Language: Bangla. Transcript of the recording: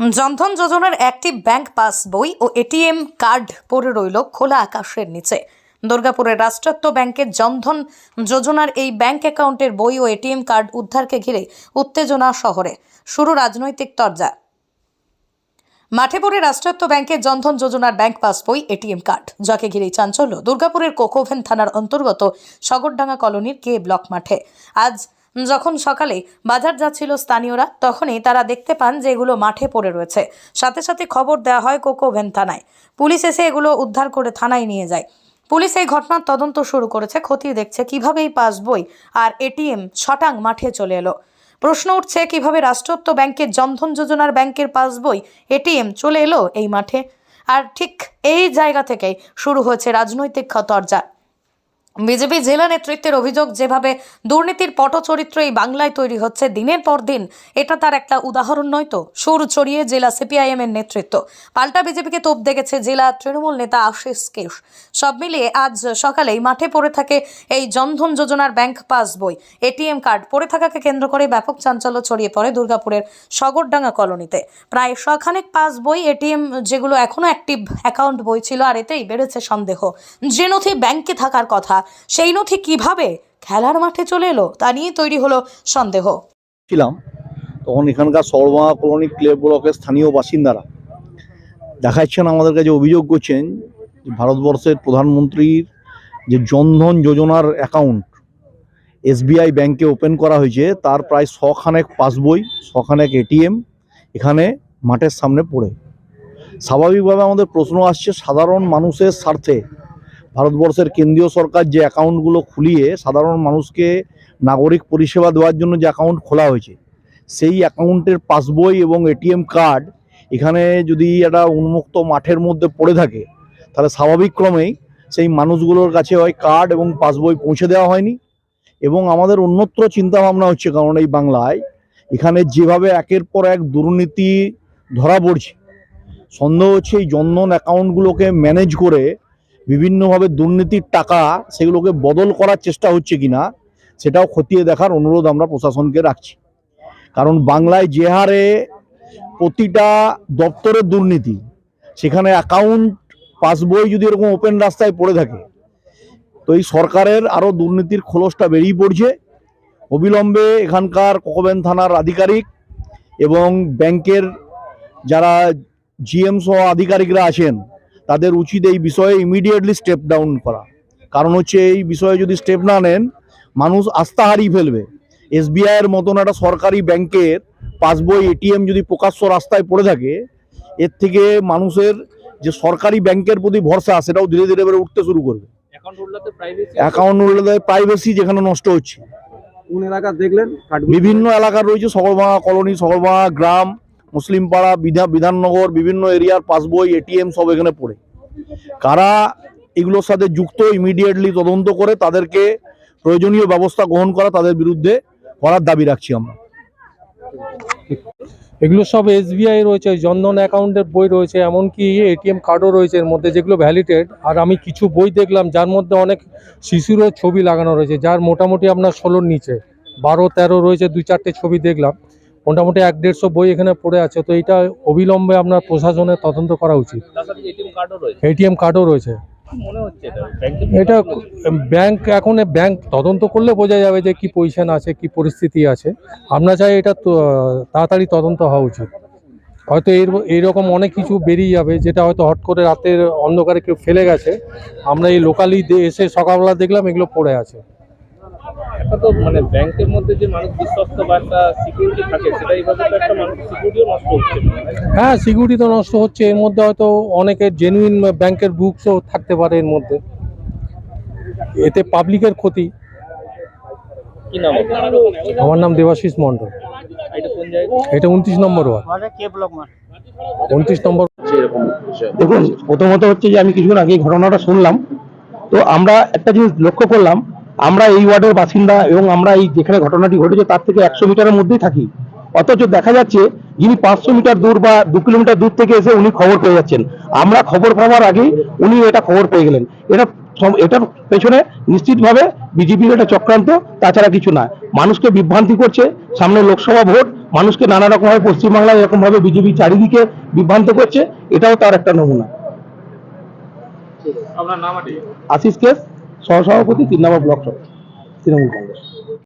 জনধন যোজনার অ্যাক্টিভ ব্যাংক পাস বই ও এটিএম কার্ড পড়ে রইল খোলা আকাশের নিচে। দুর্গাপুরের রাষ্ট্রায়ত্ত ব্যাংকের জনধন যোজনার এই ব্যাংক অ্যাকাউন্টের বই ও এটিএম কার্ড উদ্ধারকে ঘিরে উত্তেজনা শহরে। শুরু রাজনৈতিক তরজা। মাঠে পড়ে রাষ্ট্রায়ত্ত ব্যাংকের জনধন যোজনার ব্যাংক পাস বই, এটিএম কার্ড, যাকে ঘিরে চাঞ্চল্য। দুর্গাপুরের কোকোভেন থানার অন্তর্গত সগরডাঙ্গা কলোনির কে ব্লক মাঠে। আজ যখন সকালে বাজার যাচ্ছিল স্থানীয়রা, তখনই তারা দেখতে পান যে এগুলো মাঠে পড়ে রয়েছে। সাথে সাথে খবর দেওয়া হয় কোকো কোকোভেন থানায়। পুলিশ এসে এগুলো উদ্ধার করে থানায় নিয়ে যায়। পুলিশ এই ঘটনার তদন্ত শুরু করেছে, খতিয়ে দেখছে কীভাবে এই পাসবই আর এটিএম শটাং মাঠে চলে এলো। প্রশ্ন উঠছে কীভাবে রাষ্ট্রত্ব ব্যাংকের জনধন যোজনার ব্যাংকের পাসবই এটিএম চলে এলো এই মাঠে? আর ঠিক এই জায়গা থেকেই শুরু হয়েছে রাজনৈতিক খতরজা বিজেপি জেলা নেতৃত্বের অভিযোগ যেভাবে দুর্নীতির পটচরিত্র এই বাংলায় তৈরি হচ্ছে দিনের পর দিন, এটা তার একটা উদাহরণ নয় তো? সুর ছড়িয়ে জেলা সিপিআইএম এর নেতৃত্ব। পাল্টা বিজেপিকে তোপ দেখেছে জেলা তৃণমূল নেতা আশিস কেশ। সব মিলিয়ে আজ সকালেই মাঠে পড়ে থাকে এই জনধন যোজনার ব্যাংক পাস বই। এটিএম কার্ড পড়ে থাকাকে কেন্দ্র করে ব্যাপক চাঞ্চল্য ছড়িয়ে পড়ে দুর্গাপুরের সগরডাঙ্গা কলোনিতে। প্রায় শখানেক পাস বই, এটিএম যেগুলো এখনও অ্যাক্টিভ অ্যাকাউন্ট বই ছিল, আর এতেই বেড়েছে সন্দেহ। যে নথি ব্যাংকে থাকার কথা সেই নথি কীভাবে খেলার মাঠে চলে এলো তা নিয়ে তৈরি হলো সন্দেহ। ছিলাম, তখন এখানকার সরবাঙা কলোনি ক্লে ব্লকের স্থানীয় বাসিন্দারা দেখাচ্ছেন, আমাদের কাছে অভিযোগ করছেন যে ভারতবর্ষের প্রধানমন্ত্রীর যে জনধন যোজনার অ্যাকাউন্ট এসবিআই ব্যাংকে ওপেন করা হয়েছে, তার প্রায় শখানেক পাসবই শখানেক এটিএম এখানে মাঠের সামনে পড়ে। স্বাভাবিকভাবে আমাদের প্রশ্ন আসছে, সাধারণ মানুষের স্বার্থে ভারতবর্ষের কেন্দ্রীয় সরকার যে অ্যাকাউন্টগুলো খুলিয়ে সাধারণ মানুষকে নাগরিক পরিষেবা দেওয়ার জন্য যে অ্যাকাউন্ট খোলা হয়েছে, সেই অ্যাকাউন্টের পাসবই এবং এটিএম কার্ড এখানে যদি একটা উন্মুক্ত মাঠের মধ্যে পড়ে থাকে, তাহলে স্বাভাবিক ক্রমেই সেই মানুষগুলোর কাছে হয় কার্ড এবং পাসবই পৌঁছে দেওয়া হয়নি। এবং আমাদের অন্যত্র চিন্তাভাবনা হচ্ছে, কারণ এই বাংলায় এখানে যেভাবে একের পর এক দুর্নীতি ধরা পড়ছে, সন্দেহ হচ্ছে এই জনধন অ্যাকাউন্টগুলোকে ম্যানেজ করে বিভিন্নভাবে দুর্নীতির টাকা সেগুলোকে বদল করার চেষ্টা হচ্ছে কিনা, সেটাও খতিয়ে দেখার অনুরোধ আমরা প্রশাসনকে রাখছি। কারণ বাংলায় যে হারে প্রতিটা দপ্তরের দুর্নীতি, সেখানে অ্যাকাউন্ট পাসবই যদি এরকম ওপেন রাস্তায় পড়ে থাকে, তো এই সরকারের আরও দুর্নীতির খোলসটা বেরিয়ে পড়ছে। অবিলম্বে এখানকার কোকোবেন থানার আধিকারিক এবং ব্যাংকের যারা জিএম সহ আধিকারিকরা আছেন তাদের উচিত এই বিষয়ে ইমিডিয়েটলি স্টেপ ডাউন করা। কারণ হচ্ছে এই বিষয়ে যদি স্টেপ না নেন মানুষ আস্থা হারিয়ে ফেলবে। এসবিআই এর মতন একটা সরকারি ব্যাংকের পাসবই এটিএম যদি প্রকাশ্য রাস্তায় পড়ে থাকে এর থেকে মানুষের যে সরকারি ব্যাংকের প্রতি ভরসা সেটাও ধীরে ধীরে বেড়ে উঠতে শুরু করবে। অ্যাকাউন্ট প্রাইভেসি যেখানে নষ্ট হচ্ছে। কোন এলাকা দেখলেন? বিভিন্ন এলাকার রয়েছে সগরবাঙা কলোনি সগরবাঙা গ্রাম। মুসলিম পাড়া, বিধা বিধাননগর, বিভিন্ন এরিয়ার পাসবই, এটিএম সব এখানে পড়ে। কারা এগুলোর সাথে যুক্ত ইমিডিয়েটলি তদন্ত করে তাদেরকে প্রয়োজনীয় ব্যবস্থা গ্রহণ করা তাদের বিরুদ্ধে করার দাবি রাখছি আমরা। এগুলো সব এসবিআই রয়েছে, জনধন অ্যাকাউন্টের বই রয়েছে, এমনকি এটিএম কার্ডও রয়েছে এর মধ্যে যেগুলো ভ্যালিডেড আর আমি কিছু বই দেখলাম, যার মধ্যে অনেক শিশুরও ছবি লাগানো রয়েছে, যার মোটামুটি আপনার ষোলোর নিচে। বারো, তেরো রয়েছে, দুই, চারটে ছবি দেখলাম। মোটামুটি এক দেড়শো বই এখানে পড়ে আছে তো এটা অবিলম্বে আপনার প্রশাসনের তদন্ত করা উচিত। এটিএম কার্ডও রয়েছে? এটা? ব্যাংক এখন ব্যাংক তদন্ত করলে বোঝা যাবে যে কি পজিশন আছে কি পরিস্থিতি আছে। আমরা চাই এটা তাড়াতাড়ি তদন্ত হওয়া উচিত। হয়তো এর এইরকম অনেক কিছু বেরিয়ে যাবে যেটা হয়তো হট করে রাতের অন্ধকারে কেউ ফেলে গেছে। আমরা এই লোকালি এসে সকালবেলা দেখলাম এগুলো পড়ে আছে। একটা তো মানে ব্যাংকের মধ্যে যে মানুষ বিশ্বস্ত বা একটা সিকিউরিটি থাকে সেটা এইভাবে তো একটা মানুষ সিকিউরিটিও নষ্ট হচ্ছে হ্যাঁ। সিকিউরিটি তো নষ্ট হচ্ছে। এর মধ্যে হয়তো অনেকের জেনুইন ব্যাংকের বুকসও থাকতে পারে এর মধ্যে। এতে পাবলিকের ক্ষতি। কি নাম আমার নাম দেবাশিস মণ্ডল। এটা কোন জায়গা এটা উনত্রিশ নম্বর ওয়ার্ড। উনত্রিশ নম্বর দেখুন প্রথমত হচ্ছে যে আমি কিছুক্ষণ আগে এই ঘটনাটা শুনলাম। তো আমরা একটা জিনিস লক্ষ্য করলাম আমরা এই ওয়ার্ডের বাসিন্দা এবং আমরা এই যেখানে ঘটনাটি ঘটেছে তার থেকে একশো মিটারের মধ্যেই থাকি। অথচ দেখা যাচ্ছে যিনি পাঁচশো মিটার দূর বা দু কিলোমিটার দূর থেকে এসে উনি খবর পেয়ে যাচ্ছেন। আমরা খবর পাওয়ার আগেই উনি এটা খবর পেয়ে গেলেন। এটা এটার পেছনে নিশ্চিতভাবে বিজেপির একটা চক্রান্ত তাছাড়া কিছু না। মানুষকে বিভ্রান্তি করছে সামনে লোকসভা ভোট মানুষকে নানা রকম ভাবে পশ্চিমবাংলায় এরকম ভাবে বিজেপি চারিদিকে বিভ্রান্ত করছে এটাও তার একটা নমুনা। আশিস কেস। সহসভাপতি তিন নম্বর ব্লক তৃণমূল কংগ্রেস।